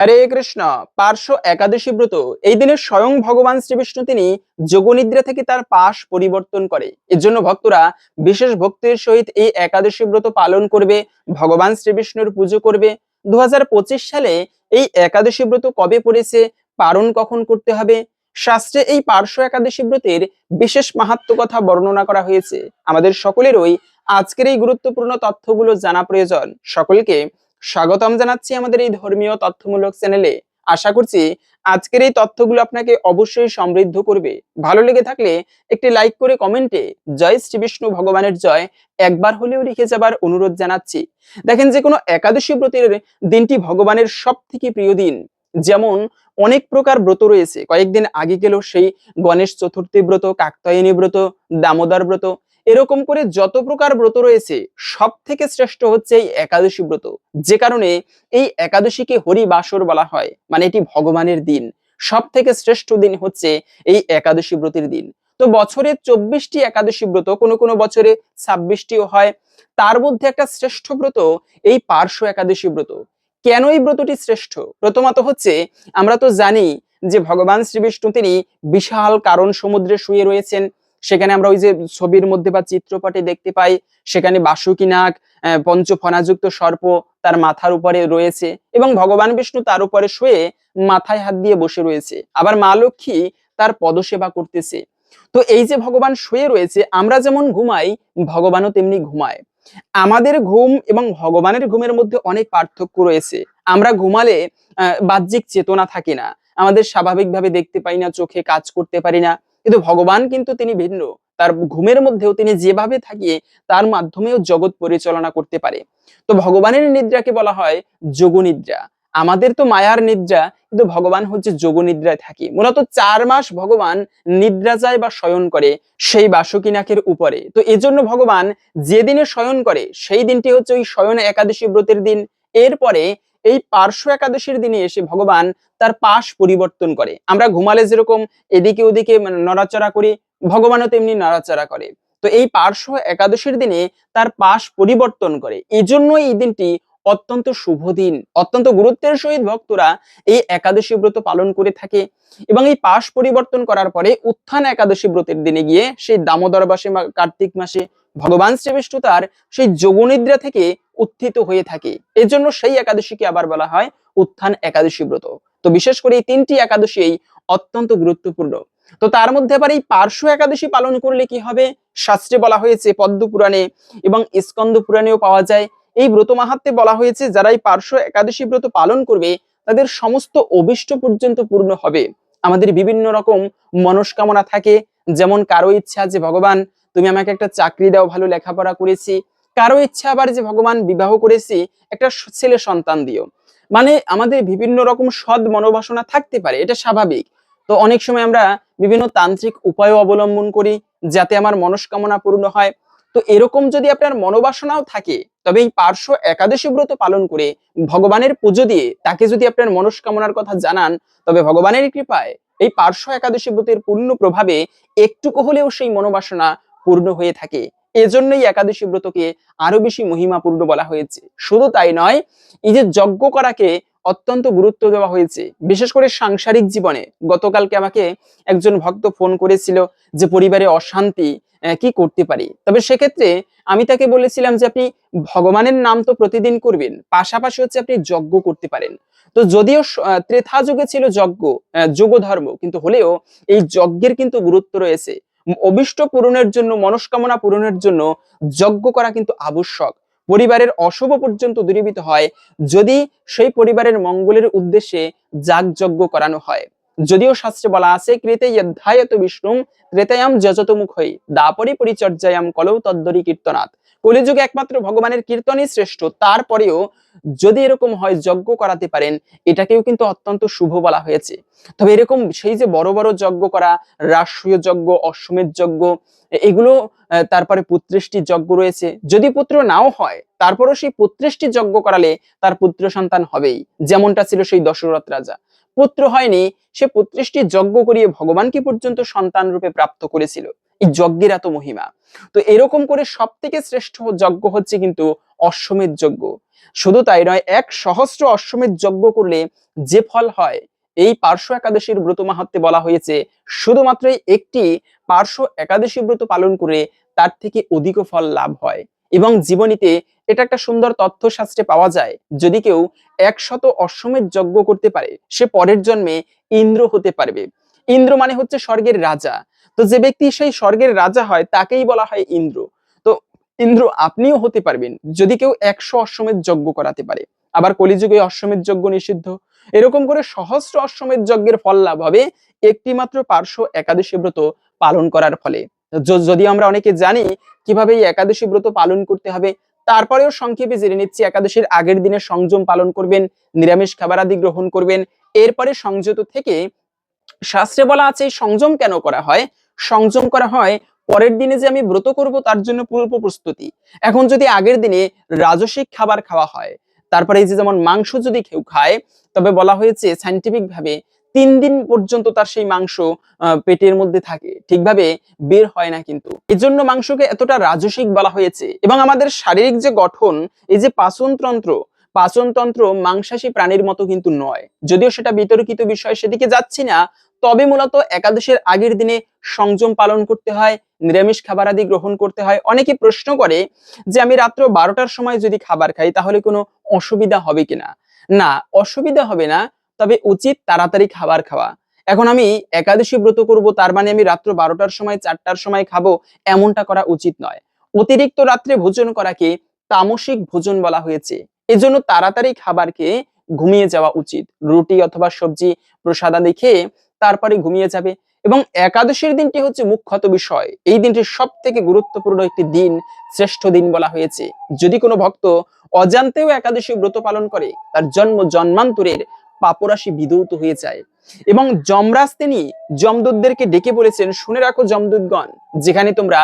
হরে কৃষ্ণ, পার্শ্ব একাদশী ব্রত। এই দিনে স্বয়ং ভগবান শ্রীবিষ্ণু তিনি যোগনিদ্রা থেকে তার পাশ পরিবর্তন করে। এর জন্য ভক্তরা বিশেষ ভক্তির সহিত এই একাদশী ব্রত পালন করবে, ভগবান শ্রীবিষ্ণুর পুজো করবে। দু সালে এই একাদশী ব্রত কবে পড়েছে, পালন কখন করতে হবে? শাস্ত্রে এই পার্শ্ব একাদশী ব্রতের বিশেষ মাহাত্ম কথা বর্ণনা করা হয়েছে। আমাদের সকলেরই আজকের এই গুরুত্বপূর্ণ তথ্যগুলো জানা প্রয়োজন। সকলকে স্বাগতম জানাচ্ছি আমাদের এই ধর্মীয় তথ্যমূলক চ্যানেলে। আশা করছি আজকের এই তথ্যগুলো আপনাকে অবশ্যই সমৃদ্ধ করবে। ভালো লেগে থাকলে একটি লাইক করে কমেন্টে জয় শ্রী বিষ্ণু ভগবানের জয় একবার হলেও লিখে যাবার অনুরোধ জানাচ্ছি। দেখেন যে কোনো একাদশী ব্রতের দিনটি ভগবানের সব থেকে প্রিয় দিন। যেমন অনেক প্রকার ব্রত রয়েছে। কয়েকদিন আগে গেল সেই গণেশ চতুর্থী ব্রত, কাকতায়নী ব্রত, দামোদর ব্রত এরকম করে যত প্রকার ব্রত রয়েছে সব থেকে শ্রেষ্ঠ হচ্ছে এই একাদশী ব্রত। যে কারণে এই একাদশীকে হরিবাসর বলা হয় মানে এটি ভগবানের দিন। সব থেকে শ্রেষ্ঠ দিন হচ্ছে এই একাদশী ব্রতের দিন। তো বছরে চব্বিশটি একাদশী ব্রত, কোনো কোনো বছরে ছাব্বিশটিও হয়। তার মধ্যে একটা শ্রেষ্ঠ ব্রত এই পার্শ্ব একাদশী ব্রত। কেন এই ব্রতটি শ্রেষ্ঠ? প্রথমত হচ্ছে, আমরা তো জানি যে ভগবান শ্রীবিষ্ণু তিনি বিশাল কারণ সমুদ্রে শুয়ে রয়েছেন। সেখানে আমরা ওই যে ছবির মধ্যে বা চিত্রপটে দেখতে পাই সেখানে বাসুকি নাগ আহ, পঞ্চফণাযুক্ত সর্প তার মাথার উপরে রয়েছে এবং ভগবান বিষ্ণু তার উপরে শুয়ে মাথায় হাত দিয়ে বসে রয়েছে। আবার মা লক্ষ্মী তার পদসেবা করতেছে। তো এই যে ভগবান শুয়ে রয়েছে আমরা যেমন ঘুমাই ভগবানও তেমনি ঘুমায়। আমাদের ঘুম এবং ভগবানের ঘুমের মধ্যে অনেক পার্থক্য রয়েছে। আমরা ঘুমালে বাহ্যিক চেতনা থাকে না। আমাদের স্বাভাবিকভাবে দেখতে পাই না চোখে কাজ করতে পারি না। কিন্তু ভগবান কিন্তু তিনি ভিন্ন। তার ঘুমের মধ্যেও তিনি যেভাবে থাকিয়ে তার মাধ্যমেও জগৎ পরিচালনা করতে পারে। তো ভগবানের নিদ্রাকে বলা হয় যোগনিদ্রা। আমাদের তো মায়ার নিদ্রা, কিন্তু ভগবান হচ্ছে যোগনিদ্রায় থাকে। মূলত চার মাস ভগবান নিদ্রা যায় বা শয়ন করে সেই বাসুকিনাকের উপরে। তো এজন্য ভগবান যে দিনে শয়ন করে, সেই দিনটি হচ্ছে ওই শয়ন একাদশী ব্রতের দিন। এরপরে এই পার্শ্ব একাদশীর দিনে এসে ভগবান তার পাশ পরিবর্তন করে। আমরা ঘুমালে যেরকম এদিকে ওদিকে মানে নড়াচড়া করি, ভগবানও তেমনি নড়াচড়া করে। তো এই পার্শ্ব একাদশীর দিনে তার পাশ পরিবর্তন করে। এই জন্য এই দিনটি অত্যন্ত শুভ দিন। অত্যন্ত গুরুত্বের সহিত ভক্তরা এই একাদশী ব্রত পালন করে থাকে এবং এই পাশ পরিবর্তন করার পরে উত্থান একাদশী ব্রতের দিনে গিয়ে সেই দামোদর মাসে কার্তিক মাসে ভগবান শ্রীবিষ্ণু তার সেই যোগনিদ্রা থেকে উত্থিত হয়ে থাকে। এর জন্য সেই একাদশীকে আবার বলা হয় উত্থান একাদশী ব্রত। তো বিশেষ করে এই তিনটি একাদশী অত্যন্ত গুরুত্বপূর্ণ। তো তার মধ্যে আবার এই পার্শ্ব একাদশী পালন করলে কি হবে? শাস্ত্রে বলা হয়েছে পদ্ম পুরাণে এবং স্কন্দ পুরাণেও পাওয়া যায়। এই ব্রত মাহাত্মে বলা হয়েছে, যারা এই পার্শ্ব একাদশী ব্রত পালন করবে, তাদের সমস্ত অভিষ্ট পর্যন্ত পূর্ণ হবে। আমাদের বিভিন্ন রকম মনস্কামনা থাকে, যেমন কারও ইচ্ছা যে, ভগবান, তুমি আমাকে একটা চাকরি দাও, ভালো লেখাপড়া করেছি। কারও ইচ্ছা আবার যে ভগবান বিবাহ করেছি, একটা ছেলে সন্তান দিও। মানে আমাদের বিভিন্ন রকম সৎ মনোবাসনা থাকতে পারে, এটা স্বাভাবিক। তো অনেক সময় আমরা বিভিন্ন তান্ত্রিক উপায় অবলম্বন করি, যাতে আমার মনস্কামনা পূর্ণ হয়। তো এরকম যদি আপনার মনোবাসনাও থাকে, তবে এই পার্শ্ব একাদশী ব্রত পালন করে ভগবানের পুজো দিয়ে তাকে যদি আপনার মনস্কামনার কথা জানান, তবে ভগবানের কৃপায় এই পার্শ্ব একাদশী ব্রতের পূর্ণ প্রভাবে একটুকু হলেও সেই মনোবাসনা পূর্ণ হয়ে থাকে। এজন্যই একাদশী ব্রতকে আরও বেশি মহিমাপূর্ণ বলা হয়েছে। শুধু তাই নয়, এই যে যজ্ঞ করাকে অত্যন্ত গুরুত্ব দেওয়া হয়েছে, বিশেষ করে সাংসারিক জীবনে। গতকালকে আমাকে একজন ভক্ত ফোন করেছিল যে পরিবারে অশান্তি কি করতে পারি? তবে সেক্ষেত্রে আমি তাকে বলেছিলাম যে আপনি ভগবানের নাম তো প্রতিদিন করবেন, পাশাপাশি হচ্ছে আপনি যজ্ঞ করতে পারেন। তো যদিও ত্রেতা যুগে ছিল যজ্ঞ যোগ ধর্ম কিন্তু হলেও এই যজ্ঞের কিন্তু গুরুত্ব রয়েছে। উম, অভিষ্ট পূরণের জন্য মনস্কামনা পূরণের জন্য যজ্ঞ করা কিন্তু আবশ্যক। পরিবারের অশুভ পর্যন্ত দূরীভূত হয় যদি সেই পরিবারের মঙ্গলের উদ্দেশ্যে যাগ যজ্ঞ করানো হয়। যদিও শাস্ত্রে বলা আছে কৃতে বিষ্ণু ত্রেতায়াম যজতমুখ হই দাপরি পরিচর্যায়াম কলৌ তদ্দরি কীর্তনাথ কলিযুগে একমাত্র ভগবানের কীর্তনই শ্রেষ্ঠ। তারপরেও যদি এরকম হয়, যজ্ঞ করাতে পারেন, এটাকেও কিন্তু অত্যন্ত শুভ বলা হয়েছে। তবে এরকম সেই যে বড় বড় যজ্ঞ করা, রাষ্ট্রীয় যজ্ঞ, অশ্বমেধ যজ্ঞ, এগুলো তারপরে পুত্রেষ্টি যজ্ঞ রয়েছে। যদি পুত্র নাও হয়, তারপরও সেই পুত্রেষ্টি যজ্ঞ করালে তার পুত্র সন্তান হবেই, যেমনটা ছিল সেই দশরথ রাজা। পুত্র হয়নি, সে পুত্রেষ্টি যজ্ঞ করিয়ে ভগবানকে পর্যন্ত সন্তান রূপে প্রাপ্ত করেছিল। এই যজ্ঞের এত মহিমা। তো এরকম করে সব থেকে শ্রেষ্ঠ যজ্ঞ হচ্ছে কিন্তু অশ্বমেধ যজ্ঞ। শুধু তাই নয়, এক সহস্র অশ্বমেধ যজ্ঞ করলে যে ফল হয়, এই পার্শ্ব একাদশীর ব্রত মাহাত্মে বলা হয়েছে, শুধুমাত্র একটি পার্শ্ব একাদশী ব্রত পালন করে তার থেকে অধিক ফল লাভ হয়। এবং জীবনীতে এটা একটা সুন্দর তথ্য শাস্ত্রে পাওয়া যায়, যদি কেউ একশত অশ্বমেধ যজ্ঞ করতে পারে, সে পরের জন্মে ইন্দ্র হতে পারবে। ইন্দ্র মানে হচ্ছে স্বর্গের রাজা। তো যে ব্যক্তি সেই স্বর্গের রাজা হয়, তাকেই বলা হয় ইন্দ্র। তো ইন্দ্র, আপনিও হতে পারবেন, যদি কেউ একশো অশ্বমেধ যজ্ঞ করাতে পারে। আবার কলিযুগে অশ্বমেধ যজ্ঞ নিষিদ্ধ। এরকম করে সহস্র অশ্বমেধ যজ্ঞের ফল লাভ হবে একটি মাত্র পার্শ্ব একাদশী ব্রত পালন করার ফলে। যদি আমরা অনেকে জানি কীভাবে এই একাদশী ব্রত পালন করতে হবে, তারপরেও সংক্ষেপে জেনে নিচ্ছি, একাদশীর আগের দিনে সংযম পালন করবেন, নিরামিষ খাবার আদি গ্রহণ করবেন, এরপরে সংযত থেকে শাস্ত্রে বলা আছে, সংযম কেন করা হয়? সংযম করা হয়, পরের দিনে যে আমি ব্রত করব তার জন্য পূর্ব প্রস্তুতি। এখন যদি আগের দিনে রাজসিক খাবার খাওয়া হয়, তারপরে যে যেমন মাংস যদি কেউ খায়, তবে বলা হয়েছে সাইন্টিফিক ভাবে তিন দিন পর্যন্ত তার সেই মাংস পেটের মধ্যে থাকে। ঠিকভাবে বের হয় না কিন্তু। এজন্য মাংসকে এতটা রাজসিক বলা হয়েছে। এবং আমাদের শারীরিক যে গঠন, এই যে পাচনতন্ত্র পাচনতন্ত্র মাংসাশী প্রাণীর মতো কিন্তু নয়। যদিও সেটা বিতর্কিত বিষয়, সেদিকে যাচ্ছি না। তবে মূলত একাদশের আগের দিনে সংযম পালন করতে হয়, নিরামিষ খাবার আদি গ্রহণ করতে হয়। অনেকে প্রশ্ন করে যে আমি রাত্র বারোটার সময় যদি খাবার খাই, তাহলে কোনো অসুবিধা হবে কিনা? না, অসুবিধা হবে না, তবে উচিত তাড়াতাড়ি খাবার খাওয়া। এখন আমি একাদশী ব্রত করব, তার মানে আমি রাত্র বারোটার সময়, চারটার সময় খাব, এমনটা করা উচিত নয়। অতিরিক্ত রাত্রে ভোজন করাকে তামসিক ভোজন বলা হয়েছে। এজন্য তাড়াতাড়ি খাবারকে ঘুমিয়ে যাওয়া উচিত। রুটি অথবা সবজি প্রসাদাদি খেয়ে তারপরে ঘুমিয়ে যাবে। এবং একাদশীর দিনটি হচ্ছে মুখ্যত বিষয়। এই দিনটি সব থেকে গুরুত্বপূর্ণ একটি দিন, শ্রেষ্ঠ দিন বলা হয়েছে। যদি কোনো ভক্ত অজান্তেও একাদশী ব্রত পালন করে, তার জন্ম জন্মান্তরের পাপরাশি বিধৌত হয়ে যায়। এবং যমরাজ তিনি যমদূতদেরকে ডেকে বলেছেন, শুনে রাখো যমদূতগণ, যেখানে তোমরা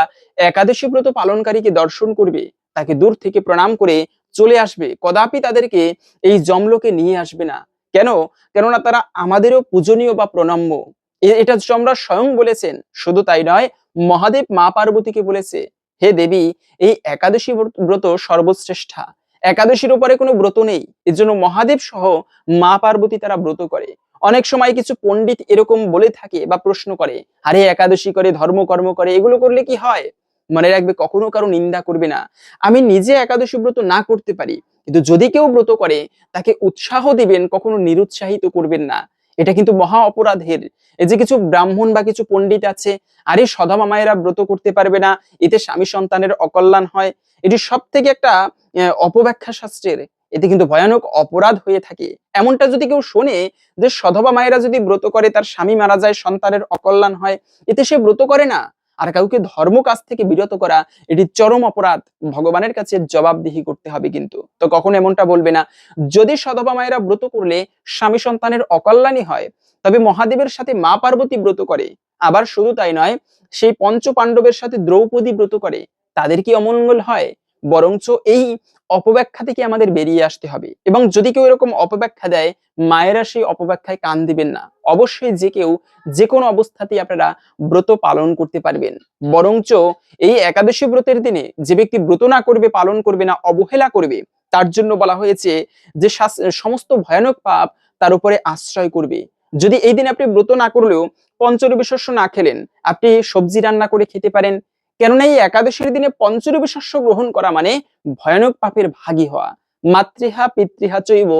একাদশী ব্রত পালনকারীকে দর্শন করবে, তাকে দূর থেকে প্রণাম করে চলে আসবে। কদাপি তাদেরকে এই জমলোকে নিয়ে আসবে না। কেন? কেননা তারা আমাদেরও পূজনীয় বা প্রণম্য। এটা যমরাজ স্বয়ং বলেছেন। শুধু তাই নয়, মহাদেব মা পার্বতীকে বলেছে, হে দেবী, এই একাদশী ব্রত- সর্বশ্রেষ্ঠা। একাদশীর উপরে কোনো ব্রত নেই। এর জন্য মহাদেব সহ মা পার্বতী তারা ব্রত করে। অনেক সময় কিছু পণ্ডিত এরকম বলে থাকে বা প্রশ্ন করে, আরে একাদশী করে ধর্ম কর্ম করে, এগুলো করলে কি হয়? মনে রাখবে, কখনো কারও নিন্দা করবে না। আমি নিজে একাদশী ব্রত না করতে পারি, কিন্তু যদি কেউ ব্রত করে, তাকে উৎসাহ দিবেন, কখনো নিরুৎসাহিত করবেন না। এটা কিন্তু মহা অপরাধের। এই যে কিছু ব্রাহ্মণ বা কিছু পণ্ডিত আছে, আরে সধবা মায়েরা ব্রত করতে পারবে না, এতে স্বামী সন্তানের অকল্যাণ হয়। এটি সব থেকে একটা অপব্যাখ্যা শাস্ত্রের। এতে কিন্তু ভয়ানক অপরাধ হয়ে থাকে। এমনটা যদি কেউ শোনে যে সধবা মায়েরা যদি ব্রত করে, তার স্বামী মারা যায়, সন্তানের অকল্যাণ হয়, এতে সে ব্রত করে না। আর কাউকে ধর্ম কাজ থেকে বিরত করা, এটি চরম অপরাধ। ভগবানের কাছে জবাবদিহি করতে হবে কিন্তু। তো কখনো এমনটা বলবে না, যদি সধবা মায়েরা ব্রত করলে স্বামী সন্তানের অকল্যাণী হয়, তবে মহাদেবের সাথে মা পার্বতী ব্রত করে। আবার শুধু তাই নয়, সেই পঞ্চ পাণ্ডবের সাথে দ্রৌপদী ব্রত করে, তাদের কি অমঙ্গল হয়? বরঞ্চ এই অপব্যাখ্যা থেকে আমাদের বেরিয়ে আসতে হবে। এবং যদি কেউ এরকম অপব্যাখ্যা দেয়, মায়েরা সেই অপব্যাখ্যায় কান দিবেন না। অবশ্যই যে কেউ যে কোনো অবস্থাতেই আপনারা ব্রত পালন করতে পারবেন। বরঞ্চ এই একাদশী ব্রতের দিনে যে ব্যক্তি ব্রত না করবে, পালন করবে না, অবহেলা করবে, তার জন্য বলা হয়েছে যে সমস্ত ভয়ানক পাপ তার উপরে আশ্রয় করবে। যদি এই দিন আপনি ব্রত না করলেও পঞ্চরবি শস্য না খেলেন, আপনি সবজি রান্না করে খেতে পারেন কেননা এই একাদশীর দিনে পঞ্চরবি শস্য গ্রহণ করা মানে ভয়ানক পাপের ভাগী হওয়া। মাতৃহা, পিতৃহা চৈব,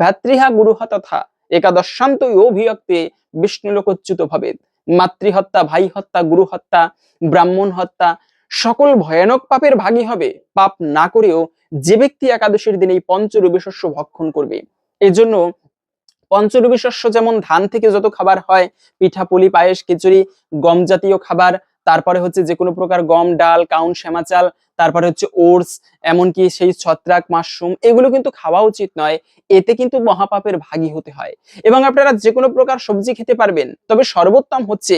ভ্রাতৃহা গুরুহা তথা একাদশান্ত অভিয়ক্তে বিষ্ণুলোকচ্যুত ভাবে মাতৃহত্যা ভাই হত্যা গুরু হত্যা ব্রাহ্মণ হত্যা সকল ভয়ানক পাপের ভাগী হবে। পাপ না করেও যে ব্যক্তি একাদশীর দিনে এই পঞ্চরবি শস্য ভক্ষণ করবে। এজন্য পঞ্চরবি শস্য যেমন ধান থেকে যত খাবার হয় পিঠা পুলি পায়েস, খিচুড়ি, গম জাতীয় খাবার তারপরে হচ্ছে যে কোনো প্রকার গম ডাল কাউন শ্যামা চাল তারপরে হচ্ছে ওটস, এমনকি সেই ছত্রাক মাশরুম, এগুলো কিন্তু খাওয়া উচিত নয়। এতে কিন্তু মহাপাপের ভাগী হতে হয়। এবং আপনারা যে কোনো প্রকার সবজি খেতে পারবেন, তবে সর্বোত্তম হচ্ছে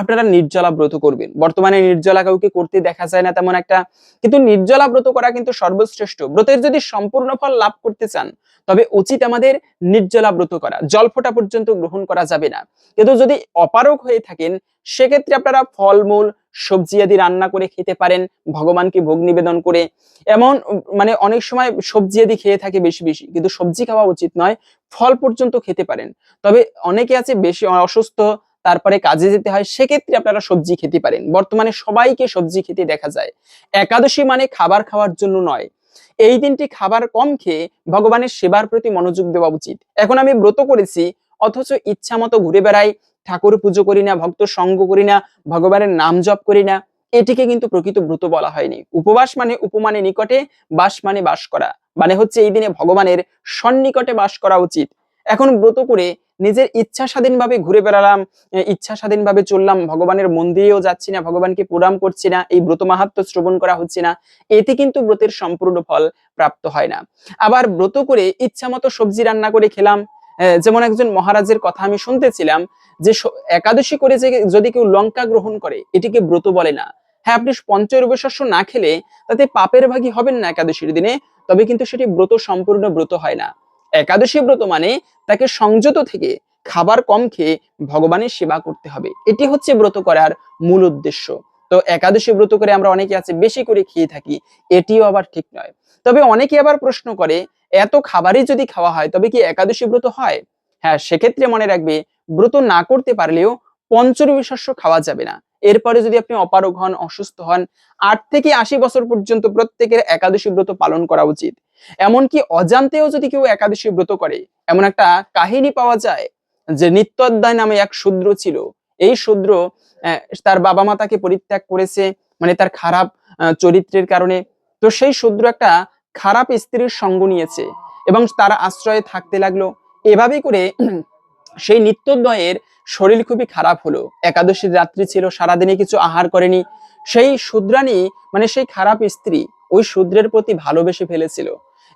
আপনারা নির্জলা ব্রত করবেন। বর্তমানে নির্জলা কাউকে করতে দেখা যায় না তেমন একটা, কিন্তু নির্জলা ব্রত করা কিন্তু সর্বশ্রেষ্ঠ। ব্রতের যদি সম্পূর্ণ ফল লাভ করতে চান, তবে উচিত আমাদের নির্জলা ব্রত করা। জল ফোঁটা পর্যন্ত গ্রহণ করা যাবে না। কিন্তু যদি অপারক হয়ে থাকেন, সেক্ষেত্রে আপনারা ফলমূল সবজি আদি রান্না করে খেতে পারেন, ভগবানকে ভোগ নিবেদন করে। এমন মানে অনেক সময় সবজি আদি খেয়ে থাকে বেশি বেশি, কিন্তু সবজি খাওয়া উচিত নয়, ফল পর্যন্ত খেতে পারেন। তবে অনেকে আছে বেশি অসুস্থ, তারপরে কাজে যেতে হয়, সেক্ষেত্রে আপনারা সবজি খেতে পারেন। বর্তমানে সবাইকে সবজি খেতে দেখা যায়। একাদশী মানে খাবার খাওয়ার জন্য নয়। এই দিনটি খাবার কম খেয়ে ভগবানের সেবার প্রতি মনোযোগ দেওয়া উচিত। এখন আমি ব্রত করেছি, অথচ ইচ্ছা মতো ঘুরে বেড়াই ঠাকুর পুজো করি না, ভক্ত সঙ্গ করি না, ভগবানের নাম জপ করি না, এটিকে কিন্তু প্রকৃত ব্রত বলা হয়নি। উপবাস মানে উপমানে নিকটে বাস মানে বাস করা মানে হচ্ছে এই দিনে ভগবানের সন্নিকটে বাস করা উচিত। এখন ব্রত করে নিজের ইচ্ছা স্বাধীনভাবে ঘুরে বেড়ালাম ইচ্ছা স্বাধীনভাবে চললাম, ভগবানের মন্দিরেও যাচ্ছি না, ভগবানকে প্রণাম করছি না, এই ব্রত মাহাত্ম শ্রবণ করা হচ্ছে না, এতে কিন্তু ব্রতের সম্পূর্ণ ফল প্রাপ্ত হয় না। আবার ব্রত করে ইচ্ছা মতো সবজি রান্না করে খেলাম যেমন একজন মহারাজের কথা আমি শুনতেছিলাম যে একাদশী করে যে যদি কেউ লঙ্কা গ্রহণ করে, এটিকে ব্রত বলে না। হ্যাঁ আপনি পঞ্চরূপে শস্য না খেলে তাতে পাপের ভাগী হবেন না একাদশীর দিনে, তবে কিন্তু সেটি ব্রত সম্পূর্ণ ব্রত হয় না। একাদশী ব্রত মানে তাকে সংযত থেকে খাবার কম খেয়ে ভগবানের সেবা করতে হবে। এটি হচ্ছে ব্রত করার মূল উদ্দেশ্য। তো একাদশী ব্রত করে আমরা অনেকে আছে, বেশি করে খেয়ে থাকি, এটিও আবার ঠিক নয়। তবে অনেকে আবার প্রশ্ন করে এত খাবারই যদি খাওয়া হয়, তবে কি একাদশী ব্রত হয়? হ্যাঁ সেক্ষেত্রে মনে রাখবে, ব্রত না করতে পারলেও পঞ্চরবি শস্য খাওয়া যাবে না। এরপরে যদি আপনি অপারগ হন, অসুস্থ হন, আট থেকে আশি বছর পর্যন্ত প্রত্যেকের একাদশী ব্রত পালন করা উচিত। এমনকি অজান্তেও যদি কেউ একাদশী ব্রত করে, এমন একটা কাহিনী পাওয়া যায় যে নিত্যোধ্যায় নামে এক শূদ্র ছিল। এই শূদ্র তার বাবা মা তাকে পরিত্যাগ করেছে মানে তার খারাপ চরিত্রের কারণে। তো সেই শূদ্র একটা খারাপ স্ত্রীর সঙ্গ নিয়েছে এবং তার আশ্রয়ে থাকতে লাগল। এভাবে করে সেই নিত্যদ্বয়ের শরীর খুবই খারাপ হলো। একাদশীর রাত্রি ছিল, সারাদিনে কিছু আহার করেনি। সেই শূদ্রানী মানে সেই খারাপ স্ত্রী ওই শূদ্রের প্রতি ভালোবেসে ফেলেছিল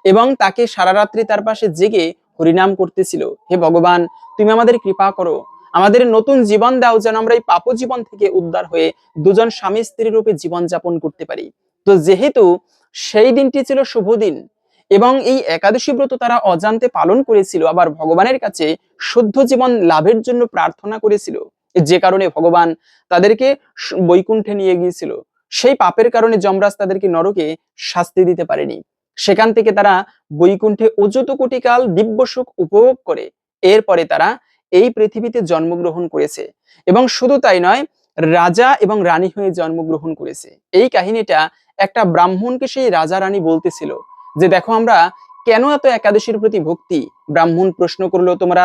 এবং তাকে সারা রাত্রি তার পাশে জেগে হরিনাম করতেছিল। হে ভগবান, তুমি আমাদের কৃপা করো। আমাদের নতুন জীবন দাও যেন আমরা এই পাপ জীবন থেকে উদ্ধার হয়ে দুজন স্বামী স্ত্রী রূপে জীবন যাপন করতে পারি। তো যেহেতু সেই দিনটি ছিল শুভ দিন। এবং এই একাদশী ব্রত তারা অজান্তে পালন করেছিল, আবার ভগবানের কাছে শুদ্ধ জীবন লাভের জন্য প্রার্থনা করেছিল। যে কারণে ভগবান তাদেরকে বৈকুণ্ঠে নিয়ে গিয়েছিল। সেই পাপের কারণে যমরাজ তাদেরকে নরকে শাস্তি দিতে পারেনি। সেখান থেকে তারা বৈকুণ্ঠে অযুত কোটি কাল দিব্য সুখ উপভোগ করে। এরপরে তারা এই পৃথিবীতে জন্মগ্রহণ করেছে। এবং শুধু তাই নয়, রাজা এবং রানী হয়ে জন্মগ্রহণ করেছে। এই কাহিনীটা একটা ব্রাহ্মণকে সেই রাজা রানী বলতেছিল যে, দেখো আমরা কেন এত একাদশীর প্রতি ভক্তি? ব্রাহ্মণ প্রশ্ন করল, তোমরা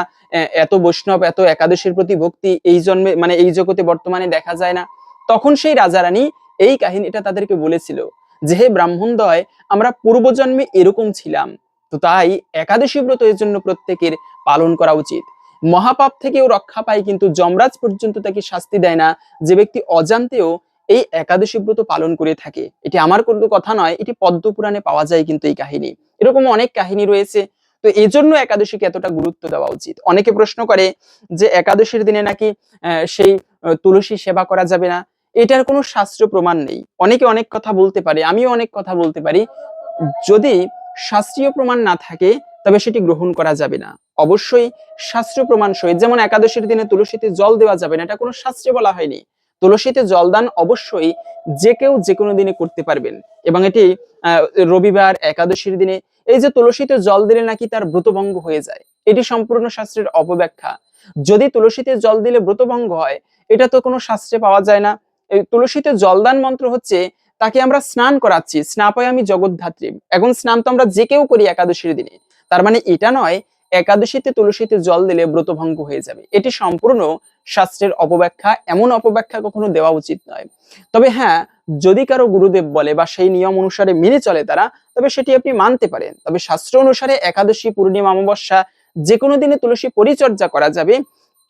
এত বৈষ্ণব, এত একাদশীর প্রতি ভক্তি, এই জন্মে মানে এই জগতে বর্তমানে দেখা যায় না? তখন সেই রাজা রানী এই কাহিনীটা তাদেরকে বলেছিল যে, হে ব্রাহ্মণদয়, আমরা পূর্বজন্মে এরকম ছিলাম। তো তাই একাদশী ব্রত এর জন্য প্রত্যেকের পালন করা উচিত। মহাপাপ থেকেও রক্ষা পায়, কিন্তু যমরাজ পর্যন্ত তাকে শাস্তি দেয় না। যে ব্যক্তি অজান্তেও এই একাদশী ব্রত পালন করে থাকে। এটি আমার কোনো কথা নয়, এটি পদ্ম পুরাণে পাওয়া যায় কিন্তু এই কাহিনী। এরকম অনেক কাহিনী রয়েছে। তো এই জন্য একাদশীকে এতটা গুরুত্ব দেওয়া উচিত। অনেকে প্রশ্ন করে যে একাদশীর দিনে নাকি সেই তুলসী সেবা করা যাবে না। এটার কোনো শাস্ত্র প্রমাণ নেই। অনেকে অনেক কথা বলতে পারে, আমিও অনেক কথা বলতে পারি। যদি শাস্ত্রীয় প্রমাণ না থাকে, তবে সেটি গ্রহণ করা যাবে না। অবশ্যই শাস্ত্রীয় প্রমাণ সহিত, যেমন একাদশীর দিনে তুলসীতে জল দেওয়া যাবে না, এটা কোনো শাস্ত্রে বলা হয়নি। তুলসীতে জলদান অবশ্যই যে কেউ যে কোনো দিনে করতে পারবেন। এবং এটি রবিবার, একাদশীর দিনে এই যে তুলসীতে জল দিলে নাকি তার ব্রতভঙ্গ হয়ে যায়, এটি সম্পূর্ণ শাস্ত্রের অপব্যাখ্যা। যদি তুলসীতে জল দিলে ব্রতভঙ্গ হয়, এটা তো কোনো শাস্ত্রে পাওয়া যায় না। তুলসীতে জলদান মন্ত্র হচ্ছে, তাকে আমরা স্নান করাচ্ছি স্নাপয় আমি জগৎধাত্রী এখন স্নান তো আমরা যে কেউ করি একাদশীর দিনে। তার মানে এটা নয় একাদশীতে তুলসীতে জল দিলে ব্রতভঙ্গ হয়ে যাবে। এটি সম্পূর্ণ শাস্ত্রের অপব্যাখ্যা। এমন অপব্যাখ্যা কখনো দেওয়া উচিত নয়। তবে হ্যাঁ যদি কারও গুরুদেব বলে বা সেই নিয়ম অনুসারে মেনে চলে তারা, তবে সেটি আপনি মানতে পারেন। তবে শাস্ত্র অনুসারে একাদশী, পূর্ণিমা, অমাবস্যা যে কোনো দিনে তুলসী পরিচর্যা করা যাবে।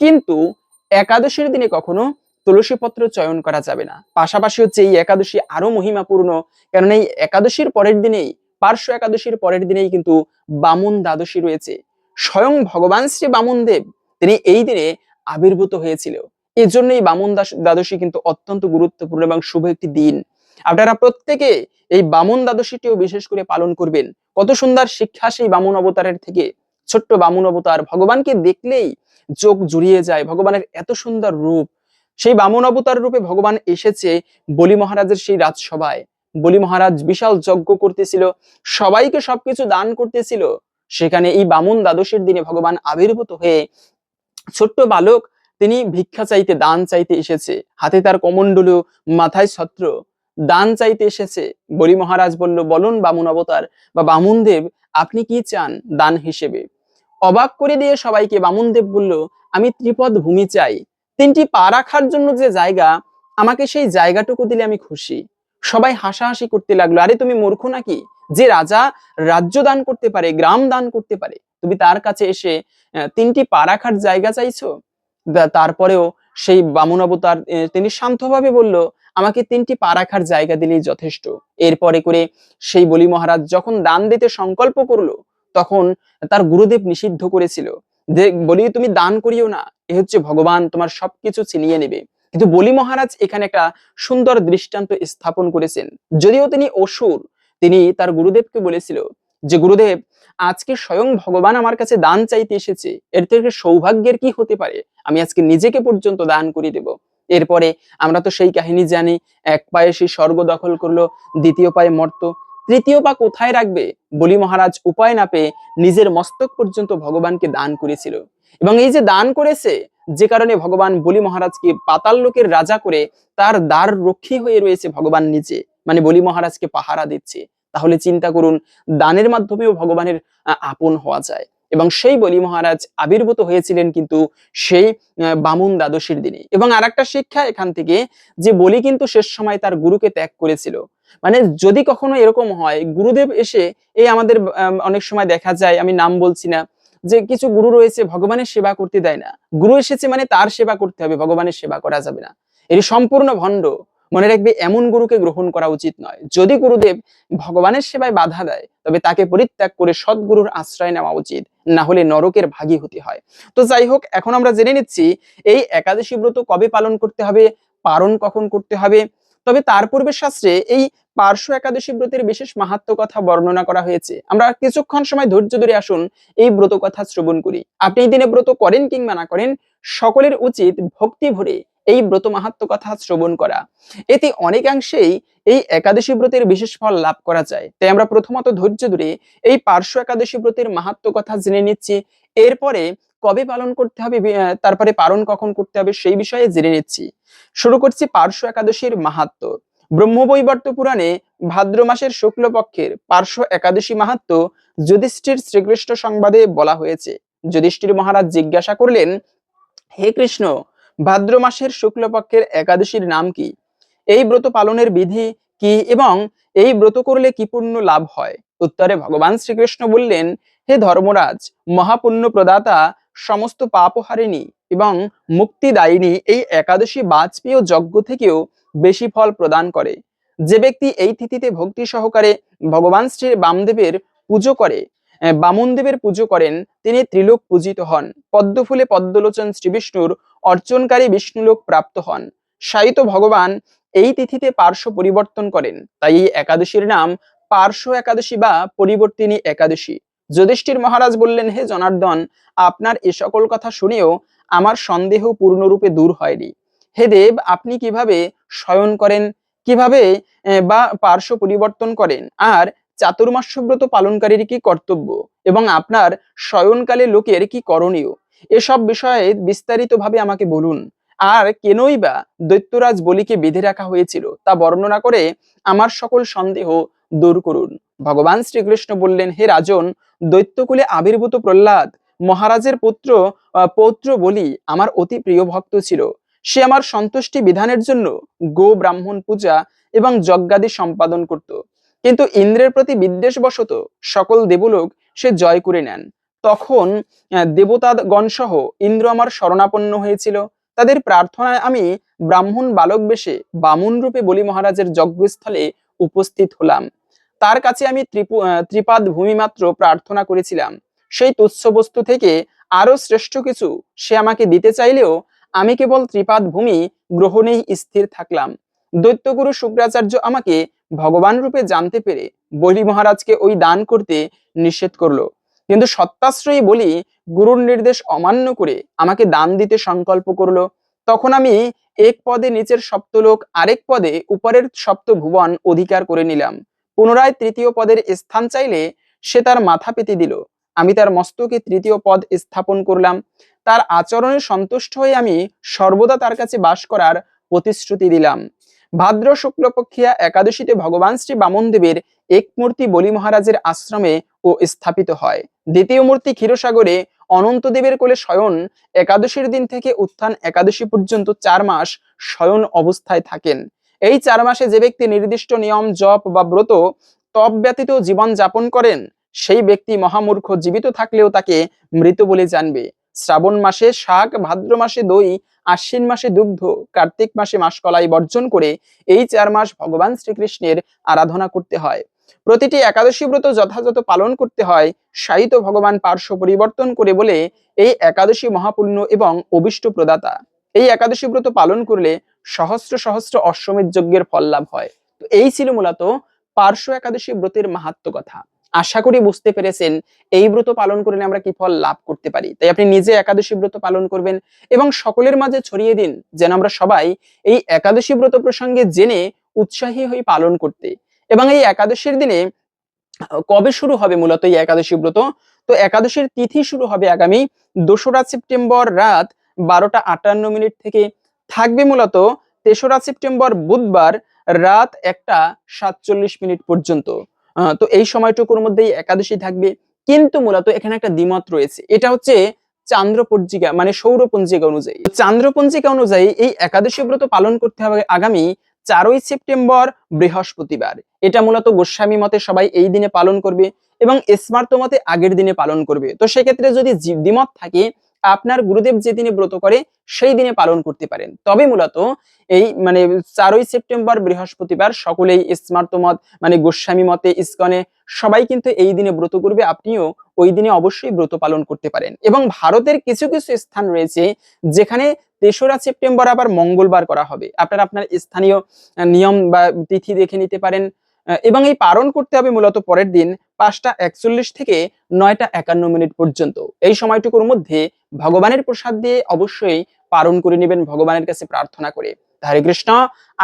কিন্তু একাদশীর দিনে কখনো তুলসী পত্র চয়ন করা যাবে না। পাশাপাশি হচ্ছে এই একাদশী আরও মহিমাপূর্ণ। কারণ এই একাদশীর পরের দিনেই, পার্শ্ব একাদশীর পরের দিনেই কিন্তু বামুন দ্বাদশী রয়েছে। স্বয়ং ভগবান শ্রী বামুন দেব তিনি এই দিনে আবির্ভূত হয়েছিল এই জন্য এই বামুন দাস- দ্বাদশী কিন্তু অত্যন্ত গুরুত্বপূর্ণ এবং শুভ একটি দিন। আপনারা প্রত্যেকে এই বামুন দ্বাদশীটিও বিশেষ করে পালন করবেন। কত সুন্দর শিক্ষা সেই বামুন অবতারের থেকে। ছোট্ট বামুন অবতার ভগবানকে দেখলেই চোখ জুড়িয়ে যায়, ভগবানের এত সুন্দর রূপ। সেই বামন অবতার রূপে ভগবান এসেছে বলি মহারাজের সেই রাজসভায়। বলি মহারাজ বিশাল যজ্ঞ করতেছিল, সবাইকে সবকিছু দান করতেছিল। সেখানে এই বামন দ্বাদশের দিনে ভগবান আবির্ভূত হয়ে ছোট্ট বালক তিনি ভিক্ষা চাইতে, দান চাইতে এসেছে। হাতে তার কমণ্ডলু মাথায় ছত্র। দান চাইতে এসেছে। বলি মহারাজ বলল, বলুন বামুন অবতার বা বামুন দেব, আপনি কি চান দান হিসেবে? অবাক করে দিয়ে সবাইকে বামুন দেব বলল, আমি ত্রিপদ ভূমি চাই। তিনটি পা রাখার জন্য যে জায়গা, আমাকে সেই জায়গাটুকু দিলে আমি খুশি। সবাই হাসাহাসি করতে লাগল, আরে তুমি মূর্খ নাকি? যে রাজা রাজ্য দান করতে পারে, গ্রাম দান করতে পারে, তুমি তার কাছে এসে তিনটি পা রাখার জায়গা চাইছো? তারপরেও সেই বামুন অবতার তিনি শান্তভাবে বলল, আমাকে তিনটি পা রাখার জায়গা দিলেই যথেষ্ট। এরপরে করে সেই বলি মহারাজ যখন দান দিতে সংকল্প করল, তখন তার গুরুদেব নিষিদ্ধ করেছিল যে বলি তুমি দান করিও না, এ হচ্ছে ভগবান, তোমার সবকিছু ছিনিয়ে নেবে। কিন্তু বলি মহারাজ এখানে একটা সুন্দর দৃষ্টান্ত স্থাপন করেছেন, যদিও তিনি অসুর তিনি তার গুরুদেবকে বলেছিল যে, গুরুদেব, আজকে স্বয়ং ভগবান আমার কাছে দান চাইতে এসেছে। এর থেকে সৌভাগ্যের কি হতে পারে? আমি আজকে নিজেকে পর্যন্ত দান করে দেব। এরপরে আমরা তো সেই কাহিনী জানি, এক পায়ে সে স্বর্গ দখল করল, দ্বিতীয় পায়ে মর্ত। তৃতীয় পা কোথায় রাখবে? বলি মহারাজ, উপায় না পেয়ে নিজের মস্তক পর্যন্ত ভগবানকে দান করেছিল। এবং এই যে দান করেছে, যে কারণে ভগবান বলি মহারাজকে পাতাল লোকের রাজা করে তার দ্বার রক্ষী হয়ে রয়েছে ভগবান নিজে। মানে বলি মহারাজকে পাহারা দিচ্ছে, তাহলে চিন্তা করুন, দানের মাধ্যমেও ভগবানের আপন হওয়া যায়। এবং সেই বলি মহারাজ আবির্ভূত হয়েছিলেন কিন্তু সেই বামুন দ্বাদশীর দিনে। এবং আর একটা শিক্ষা এখান থেকে যে বলি কিন্তু শেষ সময় তার গুরুকে ত্যাগ করেছিল। মানে যদি কখনো এরকম হয়, গুরুদেব এসে এই আমাদের অনেক সময় দেখা যায়, আমি নাম বলছি না, যে কিছু গুরু রয়েছে, ভগবানের সেবা করতে দেয় না। গুরু এসেছে মানে তার সেবা করতে হবে, ভগবানের সেবা করা যাবে না। এটি সম্পূর্ণ ভণ্ড। মনে রাখবে, এমন গুরুকে গ্রহণ করা উচিত নয়। যদি গুরুদেব ভগবানের সেবায় বাধা দেয়, তবে তাকে পরিত্যাগ করে সদ্গুরুর আশ্রয় নেওয়া উচিত, না হলে নরকের ভাগী হতে হয়। তো যাই হোক, এখন আমরা জেনে নিচ্ছি, এই একাদশী ব্রত কবে পালন করতে হবে, পালন কখন করতে হবে? তবে তার পূর্বে শাস্ত্রে এই পার্শ্ব একাদশী ব্রতের বিশেষ মাহাত্ম কথা বর্ণনা করা হয়েছে। আমরা কিছুক্ষণ সময় ধৈর্য ধরে আসুন, এই ব্রত কথা শ্রবণ করি। আপনি এই দিনে ব্রত করেন কিংবা না করেন, সকলের উচিত ভক্তি ভরে এই ব্রত মাহাত্ম কথা শ্রবণ করা। এতে অনেকাংশেই এই একাদশী ব্রতের বিশেষ ফল লাভ করা যায়। তাই আমরা প্রথমত ধৈর্য ধরে এই পার্শ্ব একাদশী ব্রতের মাহাত্ম কথা জেনে নিচ্ছি। এরপরে কবে পালন করতে হবে তারপরে পালন কখন করতে হবে সেই বিষয়ে জেনে নিচ্ছি। শুরু করছি পার্শ্ব একাদশীর মাহাত্ম। ব্রহ্মবৈবর্ত পুরাণে ভাদ্র মাসের শুক্লপক্ষের পার্শ্ব একাদশী মাহাত্ম যুধিষ্ঠির শ্রীকৃষ্ণ সংবাদে বলা হয়েছে। যুধিষ্ঠির মহারাজ জিজ্ঞাসা করলেন, হে কৃষ্ণ ভাদ্র মাসের শুক্লপক্ষের একাদশীর নাম কি? এই ব্রত পালনের বিধি কি এবং এই ব্রত করলে কি পুণ্য লাভ হয়? উত্তরে ভগবান শ্রীকৃষ্ণ বললেন, হে ধর্মরাজ মহাপুণ্য প্রদাতা সমস্ত পাপহারিণী এবং মুক্তিদায়িনী এই একাদশী বাজপেয় যজ্ঞ থেকেও বেশি ফল প্রদান করে। যে ব্যক্তি এই তিথিতে ভক্তি সহকারে ভগবান শ্রী বামদেবের পুজো করে বামনদেবের পুজো করেন, তিনি ত্রিলোক পূজিত হন। পদ্মফুলে পদ্মলোচন শ্রী বিষ্ণুর অর্চনকারী বিষ্ণুলোক প্রাপ্ত হন। সাহিত্য ভগবান এই তিথিতে পার্শ্ব পরিবর্তন করেন। তাই এই একাদশীর নাম পার্শ্ব একাদশী বা পরিবর্তিনী একাদশী। যুধিষ্ঠির মহারাজ বললেন, হে জনার্দন, আপনার এ সকল কথা শুনেও আমার সন্দেহ পূর্ণরূপে দূর হয়নি। হে দেব, আপনি কীভাবে শয়ন করেন? কীভাবে বা পার্শ্ব পরিবর্তন করেন? আর চাতুর্মাস্যব্রত পালনকারীর কি কর্তব্য এবং আপনার শয়নকালে লোকের কি করণীয়? এসব বিষয়ে বিস্তারিতভাবে আমাকে বলুন। আর কেনই বা দৈত্যরাজ বলিকে বেঁধে রাখা হয়েছিল তা বর্ণনা করে আমার সকল সন্দেহ দূর করুন। ভগবান শ্রীকৃষ্ণ বললেন, হে রাজন, দৈত্যকুলে আবির্ভূত প্রহ্লাদ, মহারাজের পুত্র পৌত্র বলি আমার অতি প্রিয় ভক্ত ছিল। সে আমার সন্তুষ্টি বিধানের জন্য গো ব্রাহ্মণ পূজা এবং যজ্ঞাদি সম্পাদন করত। কিন্তু ইন্দ্রের প্রতি বিদ্বেষবশত সকল দেবলোক সে জয় করে নেন। তখন আহ, দেবতাগণ সহ ইন্দ্র আমার শরণাপন্ন হয়েছিল। তাদের প্রার্থনায় আমি ব্রাহ্মণ বালক বেশে বামুন রূপে বলি মহারাজের যজ্ঞস্থলে উপস্থিত হলাম। তার কাছে আমি ত্রিপু ত্রিপাদ ভূমি মাত্র প্রার্থনা করেছিলাম। সেই তুচ্ছ বস্তু থেকে আরও শ্রেষ্ঠ কিছু সে আমাকে দিতে চাইলেও আমি কেবল ত্রিপাদ ভূমি গ্রহণেই স্থির থাকলাম। দৈত্যগুরু শুক্রাচার্য আমাকে ভগবান রূপে জানতে পেরে বলি মহারাজকে ওই দান করতে নিষেধ করল। কিন্তু সত্যাশ্রয়ী বলি গুরুর নির্দেশ অমান্য করে আমাকে দান দিতে সংকল্প করল। তখন আমি এক পদে নিচের সপ্তলোক, আরেক পদে উপরের সপ্ত ভুবন অধিকার করে নিলাম। পুনরায় তৃতীয় পদের স্থান চাইলে সে তার মাথা পেতে দিল। আমি তার মস্তকে তৃতীয় পদ স্থাপন করলাম। তার আচরণে সন্তুষ্ট হয়ে আমি সর্বদা তার কাছে বাস করার প্রতিশ্রুতি দিলাম। ভাদ্র শুক্লপক্ষিয়া একাদশীতে ভগবান শ্রী বামনদেবের এক মূর্তি বলি মহারাজের আশ্রমে ও স্থাপিত হয়। দ্বিতীয় মূর্তি ক্ষীরসাগরে অনন্তদেবের কোলে শয়ন, একাদশীর দিন থেকে উত্থান একাদশী পর্যন্ত চার মাস শয়ন অবস্থায় থাকেন। এই চার মাসে যে ব্যক্তি নির্দিষ্ট নিয়ম, জপ বা ব্রত তপ ব্যতীত জীবন যাপন করেন, সেই ব্যক্তি মহামূর্খ জীবিত থাকলেও তাকে মৃত বলে জানবে। শ্রাবণ মাসে শাক, ভাদ্র মাসে দই, আশ্বিন মাসে দুগ্ধ, কার্তিক মাসে মাসকলাই বর্জন করে এই চার মাস ভগবান শ্রীকৃষ্ণের আরাধনা করতে হয়। প্রতিটি একাদশী ব্রত যথাযথ পালন করতে হয় সাহিত্য ভগবান পার্শ্ব পরিবর্তন করে বলে এই একাদশী মহাপুণ্য এবং অবিষ্ট প্রদাতা। এই একাদশী ব্রত পালন করলে সহস্র সহস্র অশ্বমেধ যজ্ঞের ফল লাভ হয়। তো এই ছিল মূলত পার্শ্ব একাদশী ব্রতের মাহাত্ম কথা। আশা করি বুঝতে পেরেছেন, এই ব্রত পালন করলে আমরা কি ফল লাভ করতে পারি। তাই আপনি নিজে একাদশী ব্রত পালন করবেন এবং সকলের মাঝে ছড়িয়ে দিন যেন আমরা সবাই এই একাদশী ব্রত প্রসঙ্গে জেনে উৎসাহী হয়ে পালন করতে। এবং এই একাদশীর দিনে কবে শুরু হবে মূলত এই একাদশী ব্রত? তো একাদশীর তিথি শুরু হবে আগামী দোসরা সেপ্টেম্বর রাত বারোটা আটান্ন মিনিট থেকে। থাকবে মূলত তেসরা সেপ্টেম্বর বুধবার রাত একটা সাতচল্লিশ মিনিট পর্যন্ত। তো এই সময়টুকুর মধ্যেই একাদশী থাকবে। কিন্তু মূলত এখানে একটা দ্বিমত রয়েছে। এটা হচ্ছে চান্দ্র পঞ্জিকা মানে সৌর পঞ্জিকা অনুযায়ী। চান্দ্র পঞ্জিকা অনুযায়ী এই একাদশী ব্রত পালন করতে হবে আগামী চারই সেপ্টেম্বর, বৃহস্পতিবার। এটা মূলত গোস্বামী মতে সবাই এই দিনে পালন করবে এবং স্মার্ত মতে আগের দিনে পালন করবে। তো সেক্ষেত্রে যদি দ্বিমত থাকে আপনার গুরুদেব যে দিনে ব্রত করে, সেই দিনে পালন করতে পারেন। তবে মূলত এই মানে চারই সেপ্টেম্বর বৃহস্পতিবার সকলেই স্মার্ত মত মানে গোস্বামী মতে, ইস্কনে সবাই কিন্তু এই দিনে ব্রত করবে। আপনিও ওই দিনে অবশ্যই ব্রত পালন করতে পারেন। এবং ভারতের কিছু কিছু স্থান রয়েছে যেখানে তেসরা সেপ্টেম্বর আবার মঙ্গলবার করা হবে। আপনারা আপনার স্থানীয় নিয়ম বা তিথি দেখে নিতে পারেন। এবং এই পালন করতে হবে মূলত পরের দিন। পাঁচটা একচল্লিশ থেকে নয়টা একান্ন মিনিট পর্যন্ত। এই সময়টুকুর মধ্যে ভগবানের প্রসাদ দিয়ে অবশ্যই পালন করে নেবেন, ভগবানের কাছে প্রার্থনা করে। হরে কৃষ্ণ,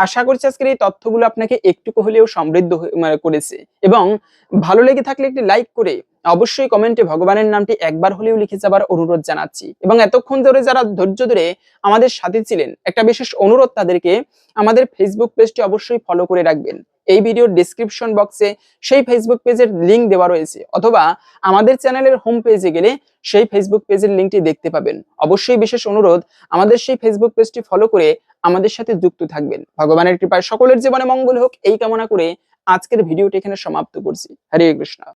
আশা করছি আজকের এই তথ্যগুলো আপনাকে একটুকু হলেও সমৃদ্ধ মানে করেছে। এবং ভালো লেগে থাকলে একটি লাইক করে অবশ্যই কমেন্টে ভগবানের নামটি একবার হলেও লিখে যাবার অনুরোধ জানাচ্ছি। এবং এতক্ষণ ধরে যারা ধৈর্য ধরে আমাদের সাথে ছিলেন, একটা বিশেষ অনুরোধ তাদেরকে আমাদের ফেসবুক পেজটি অবশ্যই ফলো করে রাখবেন। এই ভিডিওর ডিসক্রিপশন বক্সে সেই ফেসবুক পেজের লিংক দেওয়া রয়েছে, অথবা আমাদের চ্যানেলের হোম পেজে গেলে সেই ফেসবুক পেজের লিংকটি দেখতে পাবেন। অবশ্যই বিশেষ অনুরোধ, আমাদের সেই ফেসবুক পেজটি ফলো করে আমাদের সাথে যুক্ত থাকবেন। ভগবানের কৃপায় সকলের জীবনে মঙ্গল হোক, এই কামনা করে আজকের ভিডিওটি এখানে সমাপ্ত করছি। হরে কৃষ্ণ।